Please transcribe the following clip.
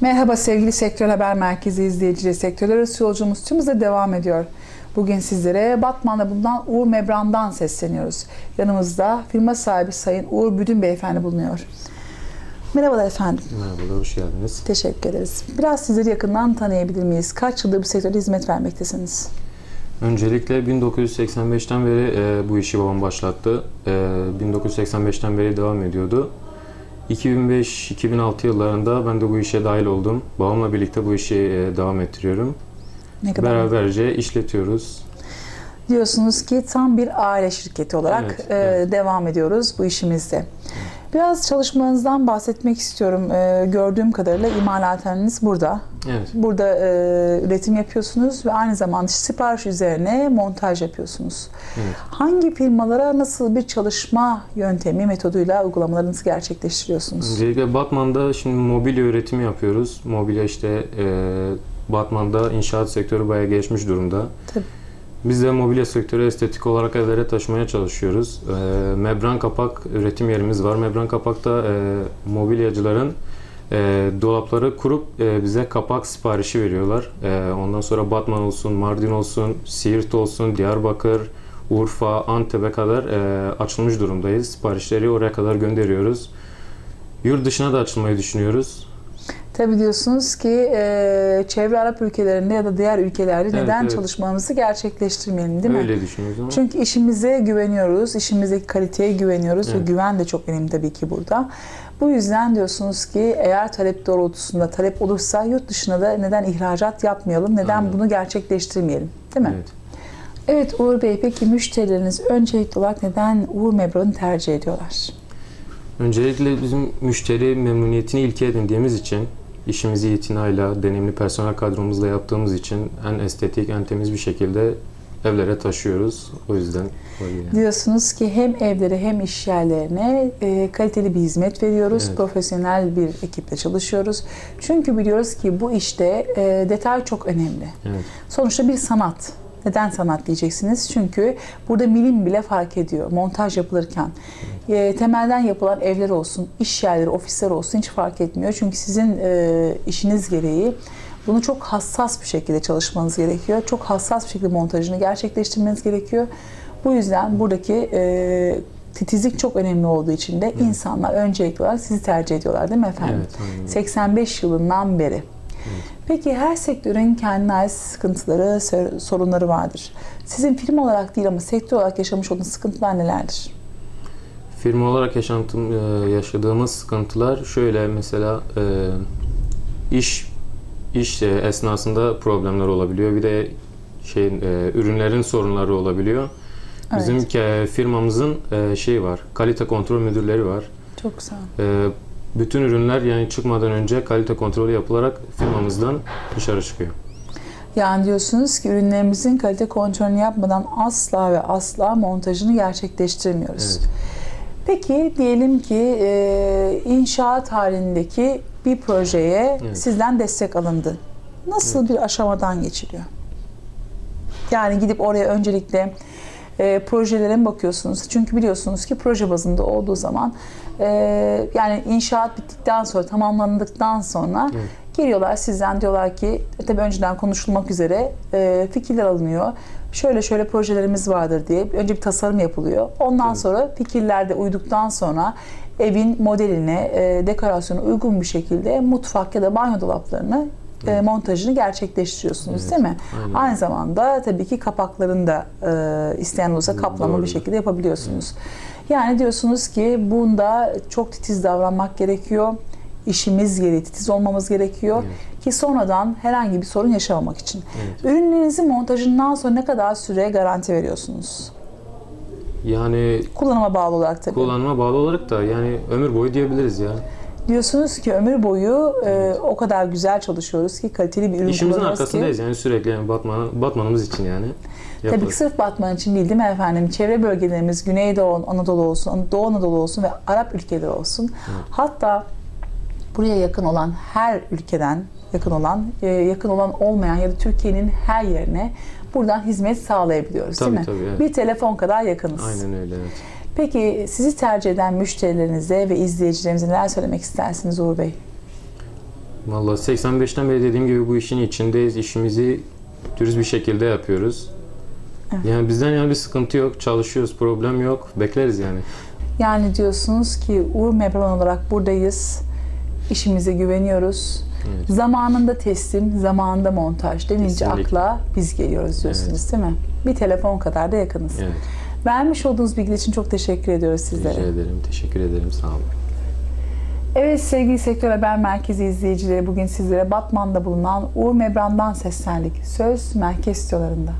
Merhaba sevgili Sektör Haber Merkezi izleyicileri. Sektörler arası yolculuğumuz tüm hızla devam ediyor. Bugün sizlere Batman'da bulunan Uğur Mebran'dan sesleniyoruz. Yanımızda firma sahibi Sayın Uğur Büdün Beyefendi bulunuyor. Merhabalar efendim. Merhabalar, hoş geldiniz. Teşekkür ederiz. Biraz sizleri yakından tanıyabilir miyiz? Kaç yıldır bu sektörde hizmet vermektesiniz? Öncelikle 1985'ten beri e, bu işi babam başlattı. E, 1985'ten beri devam ediyordu. 2005-2006 yıllarında ben de bu işe dahil oldum. Babamla birlikte bu işi e, devam ettiriyorum. Ne kadar Beraberce işletiyoruz. diyorsunuz ki tam bir aile şirketi olarak Evet, e, evet. devam ediyoruz bu işimizde. Biraz çalışmalarınızdan bahsetmek istiyorum. E, gördüğüm kadarıyla imalathaneniz burada. Evet, Burada e, üretim yapıyorsunuz ve aynı zamanda sipariş üzerine montaj yapıyorsunuz. evet. Hangi firmalara nasıl bir çalışma yöntemi, metoduyla uygulamalarınızı gerçekleştiriyorsunuz? Öncelikle Batman'da şimdi mobilya üretimi yapıyoruz. Mobilya işte e, Batman'da inşaat sektörü bayağı gelişmiş durumda. Tabii. Biz de mobilya sektörü estetik olarak evlere taşımaya çalışıyoruz. E, membran kapak üretim yerimiz var. Membran kapakta e, mobilyacıların e, dolapları kurup e, bize kapak siparişi veriyorlar. E, ondan sonra Batman olsun, Mardin olsun, Siirt olsun, Diyarbakır, Urfa, Antep'e kadar e, açılmış durumdayız. Siparişleri oraya kadar gönderiyoruz. Yurt dışına da açılmayı düşünüyoruz. Tabii diyorsunuz ki e, çevre Arap ülkelerinde ya da diğer ülkelerde Evet, neden evet. çalışmamızı gerçekleştirmeyelim değil mi? Öyle düşünüyoruz ama Çünkü işimize güveniyoruz, işimizdeki kaliteye güveniyoruz ve Evet. güven de çok önemli tabii ki burada. Bu yüzden diyorsunuz ki eğer talep doğrultusunda talep olursa yurt dışına da neden ihracat yapmayalım, neden Aynen. bunu gerçekleştirmeyelim değil mi? evet. Evet Uğur Bey peki müşterileriniz öncelikli olarak neden Uğur Mebran'ı tercih ediyorlar? Öncelikle bizim müşteri memnuniyetini ilke edindiğimiz için işimizi itinayla, deneyimli personel kadromuzla yaptığımız için en estetik, en temiz bir şekilde evlere taşıyoruz. O yüzden böyle. Diyorsunuz ki hem evlere hem iş yerlerine e, kaliteli bir hizmet veriyoruz. Evet. Profesyonel bir ekiple çalışıyoruz. Çünkü biliyoruz ki bu işte e, detay çok önemli. Evet, Sonuçta bir sanat. Neden sanat diyeceksiniz? Çünkü burada milim bile fark ediyor. Montaj yapılırken. E, temelden yapılan evler olsun, iş yerleri, ofisler olsun hiç fark etmiyor. Çünkü sizin e, işiniz gereği bunu çok hassas bir şekilde çalışmanız gerekiyor. Çok hassas bir şekilde montajını gerçekleştirmeniz gerekiyor. Bu yüzden buradaki e, titizlik çok önemli olduğu için de insanlar öncelikli olarak sizi tercih ediyorlar değil mi efendim? evet, aynen. öyle. 85 yılından beri. Peki her sektörün kendine ait sıkıntıları, sor- sorunları vardır. Sizin firma olarak değil ama sektör olarak yaşamış olduğunuz sıkıntılar nelerdir? Firma olarak yaşantım, e, yaşadığımız sıkıntılar şöyle mesela e, iş iş e, esnasında problemler olabiliyor. Bir de şey ürünlerin sorunları olabiliyor. Bizim ke- firmamızın şey var, kalite kontrol müdürleri var. Çok güzel. E, bütün ürünler yani çıkmadan önce kalite kontrolü yapılarak firmamızdan dışarı çıkıyor. Yani diyorsunuz ki ürünlerimizin kalite kontrolünü yapmadan asla ve asla montajını gerçekleştirmiyoruz. Evet. Peki diyelim ki e, inşaat halindeki bir projeye Evet. sizden destek alındı. Nasıl bir aşamadan geçiliyor? Yani gidip oraya öncelikle e, projelere mi bakıyorsunuz? Çünkü biliyorsunuz ki proje bazında olduğu zaman e, yani inşaat bittikten sonra tamamlandıktan sonra Evet. geliyorlar sizden diyorlar ki e, tabii önceden konuşulmak üzere e, fikirler alınıyor. Şöyle şöyle projelerimiz vardır diye önce bir tasarım yapılıyor. Ondan Tabii. sonra fikirler de uyduktan sonra evin modeline, e, dekorasyona uygun bir şekilde mutfak ya da banyo dolaplarını Evet. montajını gerçekleştiriyorsunuz Evet, değil mi? aynen. Aynı zamanda tabii ki kapaklarını da e, isteyen olursa kaplama Doğru. bir şekilde yapabiliyorsunuz. Yani diyorsunuz ki bunda çok titiz davranmak gerekiyor. İşimiz gereği titiz olmamız gerekiyor ki sonradan herhangi bir sorun yaşamamak için. Evet. Ürünlerinizin montajından sonra ne kadar süre garanti veriyorsunuz? Yani Kullanıma bağlı olarak tabii. kullanıma bağlı olarak da yani ömür boyu diyebiliriz ya. Diyorsunuz ki ömür boyu e, o kadar güzel çalışıyoruz ki kaliteli bir ürün İşimizin kullanıyoruz ki. arkasındayız yani sürekli yani Batman, Batman'ımız için yani. Tabii Yaparız. ki sırf Batman için değil değil mi efendim? Çevre bölgelerimiz Güneydoğu Anadolu olsun, Doğu Anadolu olsun ve Arap ülkeleri olsun. Hatta buraya yakın olan her ülkeden yakın olan, e, yakın olan olmayan ya da Türkiye'nin her yerine buradan hizmet sağlayabiliyoruz Tabii, değil mi? tabii, evet. Bir telefon kadar yakınız. Aynen öyle evet. Peki sizi tercih eden müşterilerinize ve izleyicilerimize neler söylemek istersiniz Uğur Bey? Vallahi 85'ten beri dediğim gibi bu işin içindeyiz. İşimizi dürüst bir şekilde yapıyoruz. Evet. Yani bizden yani bir sıkıntı yok. Çalışıyoruz, problem yok. Bekleriz yani. Yani diyorsunuz ki Uğur Mebran olarak buradayız. İşimize güveniyoruz. Evet. Zamanında teslim, zamanında montaj denince Kesinlikle. akla biz geliyoruz diyorsunuz değil mi? Bir telefon kadar da yakınız. Evet. Vermiş olduğunuz bilgi için çok teşekkür ediyoruz sizlere. Rica ederim. Teşekkür ederim. Sağ olun. Evet sevgili Sektör Haber Merkezi izleyicileri bugün sizlere Batman'da bulunan Uğur Mebran'dan seslendik. Söz merkez stüdyolarında.